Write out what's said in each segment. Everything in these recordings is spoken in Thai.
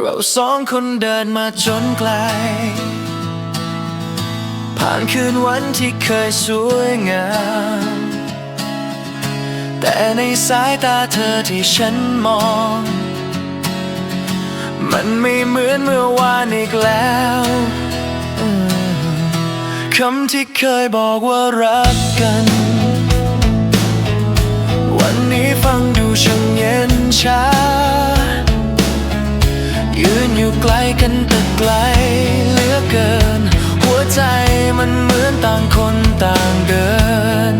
เราสองคนเดินมาจนไกล ผ่านคืนวันที่เคยสวยงาม แต่ในสายตาเธอที่ฉันมอง มันไม่เหมือนเมื่อวานอีกแล้วคำที่เคยบอกว่ารักกัน ลเหลือเกิน หัวใจมันเหมือนต่างคนต่างเดิน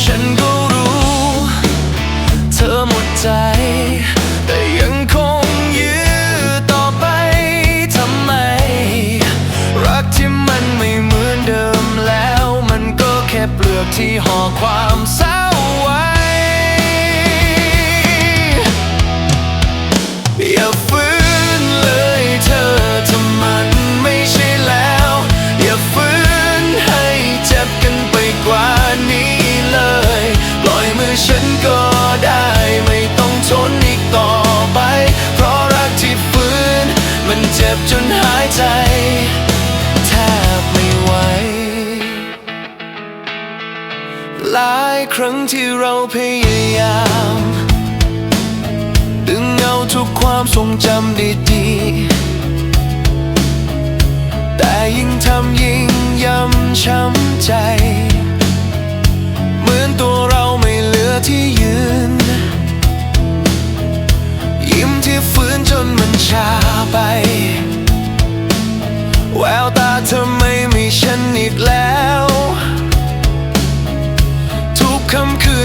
ฉันก็รู้ เธอหมดใจ แต่ยังคงยื้อต่อไปทำไม รักที่มันไม่เหมือนเดิมแล้ว มันก็แค่เปลือกที่ห่อความเศร้าายครั้งที่เราพยายาม ดึงเอาทุกความทรงจำดีๆ แต่ยิ่งทำยิ่งย้ำช้ำใจ เหมือนตัวเราไม่เหลือที่ยืน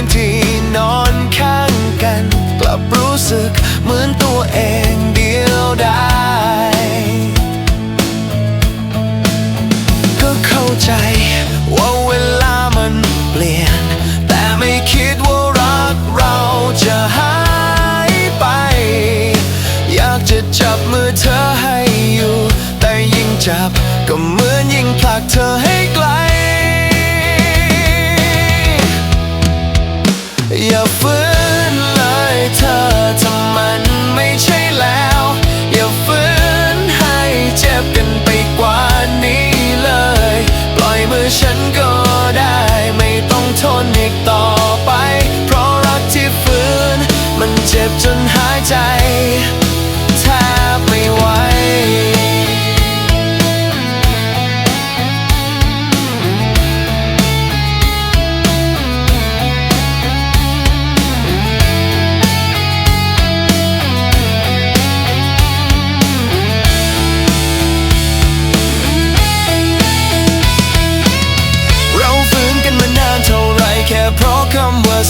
นที่นอนข้างกัน กลับรู้สึกเหมือนตัวเองเดียวดายก็เข้าใจว่าเวลามันเปลี่ยน แต่ไม่คิดว่ารักเราจะหายไป อยากจะจับมือเธอให้อยู่ แต่ยิ่งจับก็เหมือนยิ่งผลักเธอให้ไกล อย่าฝืนเลยเธอถ้ามันไม่ใช่แล้ว อย่าฝืนให้เจ็บกันไปกว่านี้เลย ปล่อยมือฉันก็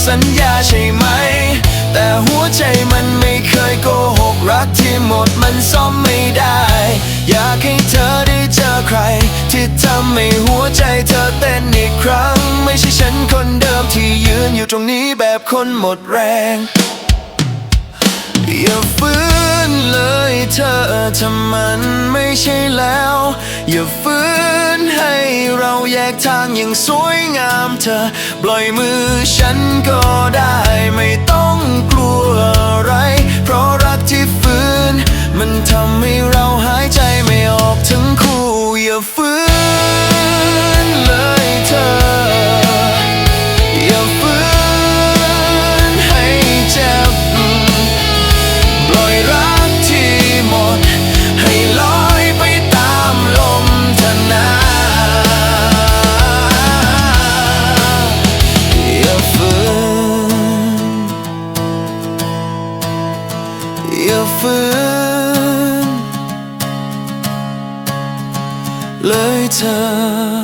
สัญญาใช่ไหม แต่หัวใจมันไม่เคยโกหกรักที่หมดมันซ่อมไม่ได้ อยากให้เธอได้เจอใคร ที่ทำให้หัวใจเธอเต้นอีกครั้ง ไม่ใช่ฉันคนเดิมที่ยืนอยู่ตรงนี้แบบคนหมดแรง อย่าฝืนเลยเธอถ้ามันไม่ใช่แล้ว อย่าฝืนให้เรา แยกทางอย่างสวยงามเธอปล่อยมือฉันก็ได้ไม่ต้องกลัวอะไร เพราะรักที่ฝืนมันทำให้เราหายใจไม่ออกทั้งคู่อย่าฝืน เลยเธอ